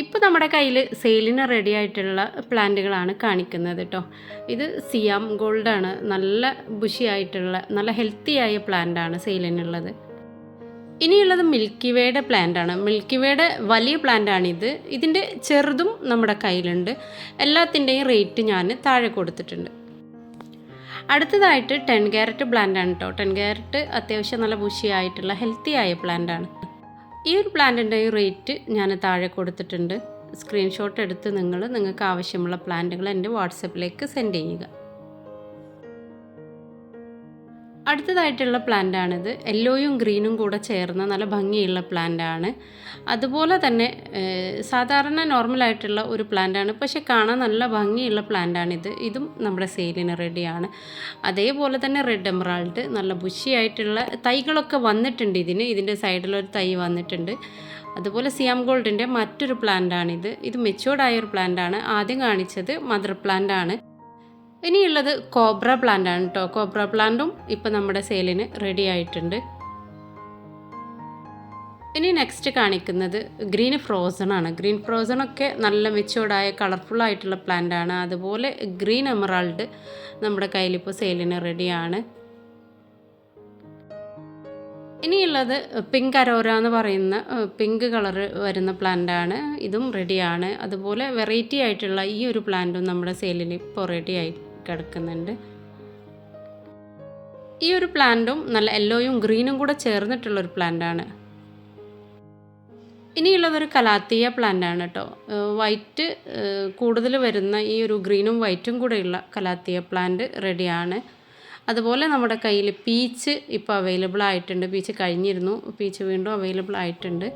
ഇപ്പോൾ നമ്മുടെ കയ്യിൽ സെയിലിന് റെഡി ആയിട്ടുള്ള പ്ലാന്റുകളാണ് കാണിക്കുന്നത് കേട്ടോ ഇത് സിയാം ഗോൾഡാണ് നല്ല ബുഷിയായിട്ടുള്ള നല്ല ഹെൽത്തി ആയ പ്ലാന്റാണ് സെയിലിനുള്ളത്. ഇനിയുള്ളത് മിൽക്കി വേയുടെ പ്ലാന്റാണ് മിൽക്കി വേയുടെ വലിയ പ്ലാന്റാണിത് ഇതിന്റെ ചെറുതും നമ്മുടെ കയ്യിലുണ്ട്. എല്ലാത്തിന്റെയും റേറ്റ് ഞാൻ താഴെ കൊടുത്തിട്ടുണ്ട്. അടുത്തതായിട്ട് ടെൻ ക്യാരറ്റ് പ്ലാന്റ് ആണ് കേട്ടോ ടെൻ ക്യാരറ്റ് അത്യാവശ്യം നല്ല ബുഷിയായിട്ടുള്ള ഹെൽത്തി ആയ പ്ലാന്റ് ആണ്. ഈ ഒരു പ്ലാന്റിന്റെ റേറ്റ് ഞാൻ താഴെ കൊടുത്തിട്ടുണ്ട്. സ്ക്രീൻഷോട്ട് എടുത്ത് നിങ്ങൾ നിങ്ങൾക്ക് ആവശ്യമുള്ള പ്ലാന്റുകൾ എന്റെ വാട്സപ്പിലേക്ക് സെൻഡ് ചെയ്യുക. അടുത്തതായിട്ടുള്ള പ്ലാന്റാണിത്. യെല്ലോയും ഗ്രീനും കൂടെ ചേർന്ന നല്ല ഭംഗിയുള്ള പ്ലാന്റാണ്. അതുപോലെ തന്നെ സാധാരണ നോർമലായിട്ടുള്ള ഒരു പ്ലാന്റാണ്. പക്ഷെ കാണാൻ നല്ല ഭംഗിയുള്ള പ്ലാന്റാണിത്. ഇതും നമ്മുടെ സെയിലിന് റെഡിയാണ്. അതേപോലെ തന്നെ റെഡ് എമറാൾഡ് നല്ല ബുഷിയായിട്ടുള്ള തൈകളൊക്കെ വന്നിട്ടുണ്ട് ഇതിന്. ഇതിന്റെ സൈഡിലൊരു തൈ വന്നിട്ടുണ്ട്. അതുപോലെ സിയാം ഗോൾഡിന്റെ മറ്റൊരു പ്ലാന്റാണിത്. ഇത് മെച്ചുവർഡായ ഒരു പ്ലാന്റാണ്. ആദ്യം കാണിച്ചത് മദർ പ്ലാന്റ് ആണ് ഇനിയുള്ളത് കോബ്ര പ്ലാന്റ് ആണ് കേട്ടോ കോബ്ര പ്ലാന്റും ഇപ്പം നമ്മുടെ സെയിലിന് റെഡി ആയിട്ടുണ്ട്. ഇനി നെക്സ്റ്റ് കാണിക്കുന്നത് ഗ്രീൻ ഫ്രോസൺ ആണ്. ഗ്രീൻ ഫ്രോസൺ ഒക്കെ നല്ല മെച്ചോർഡായ കളർഫുൾ ആയിട്ടുള്ള പ്ലാന്റ് ആണ്. അതുപോലെ ഗ്രീൻ എമറാൾഡ് നമ്മുടെ കയ്യിലിപ്പോൾ സെയിലിന് റെഡിയാണ് ഇനിയുള്ളത് പിങ്ക് അരോര എന്ന് പറയുന്ന പിങ്ക് കളർ വരുന്ന പ്ലാന്റ് ആണ്. ഇതും റെഡിയാണ് അതുപോലെ വെറൈറ്റി ആയിട്ടുള്ള ഈ ഒരു പ്ലാന്റും നമ്മുടെ സെയിലിന് ഇപ്പോൾ റെഡി ആയി കിടക്കുന്നുണ്ട്. ഈ ഒരു പ്ലാന്റും നല്ല യെല്ലോയും ഗ്രീനും കൂടെ ചേർന്നിട്ടുള്ളൊരു പ്ലാന്റാണ്. ഇനിയുള്ളത് ഒരു കലാത്തിയ പ്ലാന്റ് കേട്ടോ വൈറ്റ് കൂടുതൽ വരുന്ന ഈ ഒരു ഗ്രീനും വൈറ്റും കൂടെയുള്ള കലാത്തിയ പ്ലാന്റ് റെഡിയാണ് അതുപോലെ നമ്മുടെ കയ്യിൽ പീച്ച് ഇപ്പോൾ അവൈലബിൾ ആയിട്ടുണ്ട്. പീച്ച് കഴിഞ്ഞിരുന്നു. പീച്ച് വീണ്ടും അവൈലബിൾ ആയിട്ടുണ്ട്.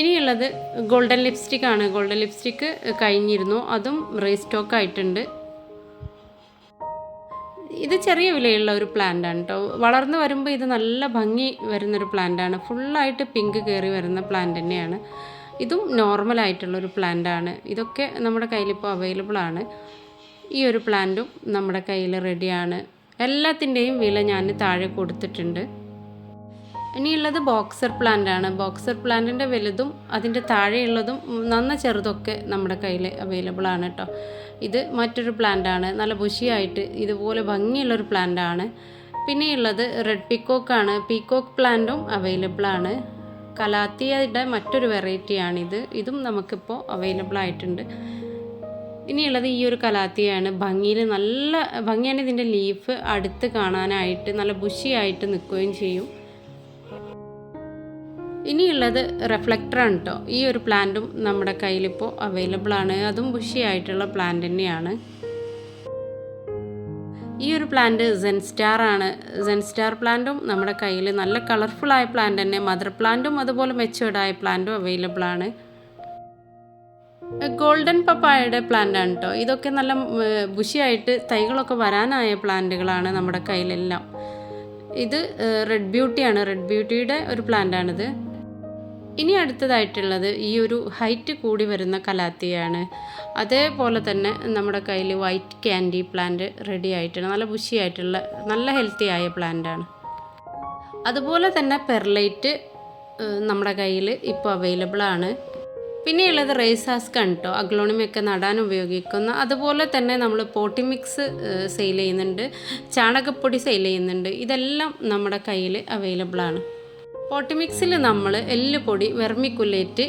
ഇനിയുള്ളത് ഗോൾഡൻ ലിപ്സ്റ്റിക് ആണ് ഗോൾഡൻ ലിപ്സ്റ്റിക്ക് കഴിഞ്ഞിരുന്നു. അതും റീസ്റ്റോക്ക് ആയിട്ടുണ്ട്. ഇത് ചെറിയ വിലയുള്ള ഒരു പ്ലാന്റ് ആണ് കേട്ടോ വളർന്നു വരുമ്പോൾ ഇത് നല്ല ഭംഗി വരുന്നൊരു പ്ലാന്റ് ആണ്. ഫുള്ളായിട്ട് പിങ്ക് കയറി വരുന്ന പ്ലാന്റ് തന്നെയാണ്. ഇതും നോർമൽ ആയിട്ടുള്ളൊരു പ്ലാന്റ് ആണ്. ഇതൊക്കെ നമ്മുടെ കയ്യിലിപ്പോൾ അവൈലബിൾ ആണ്. ഈ ഒരു പ്ലാന്റും നമ്മുടെ കയ്യിൽ റെഡിയാണ് എല്ലാത്തിന്റെയും വില ഞാൻ താഴെ കൊടുത്തിട്ടുണ്ട്. ഇനിയുള്ളത് ബോക്സർ പ്ലാന്റ് ആണ്. ബോക്സർ പ്ലാന്റിന്റെ വലുതും അതിന്റെ താഴെയുള്ളതും നന്ന ചെറുതൊക്കെ നമ്മുടെ കയ്യിൽ അവൈലബിൾ ആണ് കേട്ടോ ഇത് മറ്റൊരു പ്ലാന്റ് ആണ്. നല്ല ബുഷിയായിട്ട് ഇതുപോലെ ഭംഗിയുള്ളൊരു പ്ലാന്റ് ആണ്. പിന്നെയുള്ളത് റെഡ് പീക്കോക്ക് ആണ്. പീക്കോക്ക് പ്ലാന്റും അവൈലബിൾ ആണ്. കലാത്തിയയുടെ മറ്റൊരു വെറൈറ്റിയാണിത് ഇതും നമുക്കിപ്പോൾ അവൈലബിൾ ആയിട്ടുണ്ട്. ഇനിയുള്ളത് ഈ ഒരു കലാത്തിയാണ്. ഭംഗിയിൽ നല്ല ഭംഗിയാണ് ഇതിന്റെ ലീഫ് അടുത്ത് കാണാനായിട്ട് നല്ല ബുഷിയായിട്ട് നിൽക്കുകയും ചെയ്യും. ഇനിയുള്ളത് റിഫ്ലക്ടറാണ് കേട്ടോ ഈ ഒരു പ്ലാന്റും നമ്മുടെ കയ്യിലിപ്പോൾ അവൈലബിൾ ആണ്. അതും ബുഷി ആയിട്ടുള്ള പ്ലാന്റ് തന്നെയാണ്. ഈ ഒരു പ്ലാന്റ് സെൻസ്റ്റാർ ആണ്. സെൻസ്റ്റാർ പ്ലാന്റും നമ്മുടെ കയ്യിൽ നല്ല കളർഫുൾ ആയ പ്ലാന്റ് തന്നെ. മദർ പ്ലാന്റും അതുപോലെ മെച്ചുവേർഡ് ആയ പ്ലാന്റും അവൈലബിൾ ആണ്. ഗോൾഡൻ പപ്പായയുടെ പ്ലാന്റ് ആണ് കേട്ടോ ഇതൊക്കെ നല്ല ബുഷിയായിട്ട് തൈകളൊക്കെ വരാനായ പ്ലാന്റുകളാണ് നമ്മുടെ കയ്യിലെല്ലാം. ഇത് റെഡ് ബ്യൂട്ടിയാണ് റെഡ് ബ്യൂട്ടിയുടെ ഒരു പ്ലാന്റ് ആണിത്. ഇനി അടുത്തതായിട്ടുള്ളത് ഈ ഒരു ഹൈറ്റ് കൂടി വരുന്ന കലാത്തിയാണ്. അതേപോലെ തന്നെ നമ്മുടെ കയ്യിൽ വൈറ്റ് ക്യാൻഡി പ്ലാന്റ് റെഡി ആയിട്ടുണ്ട്. നല്ല ബുഷിയായിട്ടുള്ള നല്ല ഹെൽത്തി ആയ പ്ലാന്റാണ് അതുപോലെ തന്നെ പെർലൈറ്റ് നമ്മുടെ കയ്യിൽ ഇപ്പോൾ അവൈലബിൾ ആണ്. പിന്നെയുള്ളത് റേസാസ്ക് ആണ് കേട്ടോ അഗ്ലോണിമൊക്കെ നടാൻ ഉപയോഗിക്കുന്ന അതുപോലെ തന്നെ നമ്മൾ പോട്ടി മിക്സ് സെയിൽ ചെയ്യുന്നുണ്ട് ചാണകപ്പൊടി സെയിൽ ചെയ്യുന്നുണ്ട്. ഇതെല്ലാം നമ്മുടെ കയ്യിൽ അവൈലബിൾ ആണ്. പോട്ടി മിക്സിൽ നമ്മൾ എല്ലുപൊടി വെർമിക്കുലേറ്റ്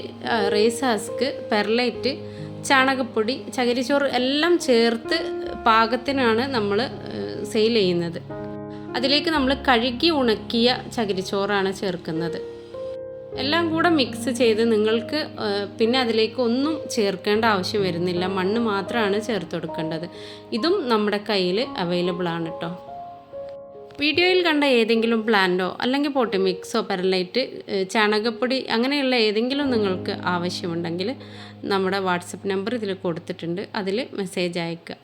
റേസാസ്ക് പെർലൈറ്റ് ചാണകപ്പൊടി ചകിരിച്ചോറ് എല്ലാം ചേർത്ത് പാകത്തിനാണ് നമ്മൾ സെയിൽ ചെയ്യുന്നത്. അതിലേക്ക് നമ്മൾ കഴുകി ഉണക്കിയ ചകിരിച്ചോറാണ് ചേർക്കുന്നത്. എല്ലാം കൂടെ മിക്സ് ചെയ്ത് നിങ്ങൾക്ക് പിന്നെ അതിലേക്ക് ഒന്നും ചേർക്കേണ്ട ആവശ്യം വരുന്നില്ല. മണ്ണ് മാത്രമാണ് ചേർത്ത് കൊടുക്കേണ്ടത്. ഇതും നമ്മുടെ കയ്യിൽ അവൈലബിൾ ആണ് കേട്ടോ വീഡിയോയിൽ കണ്ട ഏതെങ്കിലും പ്ലാന്റോ അല്ലെങ്കിൽ പോട്ടി മിക്സോ പെരലൈറ്റ് ചാണകപ്പൊടി അങ്ങനെയുള്ള ഏതെങ്കിലും നിങ്ങൾക്ക് ആവശ്യമുണ്ടെങ്കിൽ നമ്മുടെ വാട്സപ്പ് നമ്പർ ഇതിൽ കൊടുത്തിട്ടുണ്ട്. അതിൽ മെസ്സേജ് അയക്കുക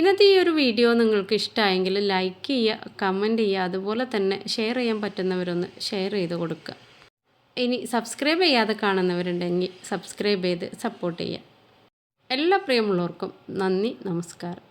ഇന്നത്തെ ഈ ഒരു വീഡിയോ നിങ്ങൾക്ക് ഇഷ്ടമായെങ്കിൽ ലൈക്ക് ചെയ്യുക കമന്റ് ചെയ്യുക അതുപോലെ തന്നെ ഷെയർ ചെയ്യാൻ പറ്റുന്നവരൊന്ന് ഷെയർ ചെയ്ത് കൊടുക്കുക. ഇനി സബ്സ്ക്രൈബ് ചെയ്യാതെ കാണുന്നവരുണ്ടെങ്കിൽ സബ്സ്ക്രൈബ് ചെയ്ത് സപ്പോർട്ട് ചെയ്യുക. എല്ലാ പ്രിയമുള്ളവർക്കും നന്ദി നമസ്കാരം.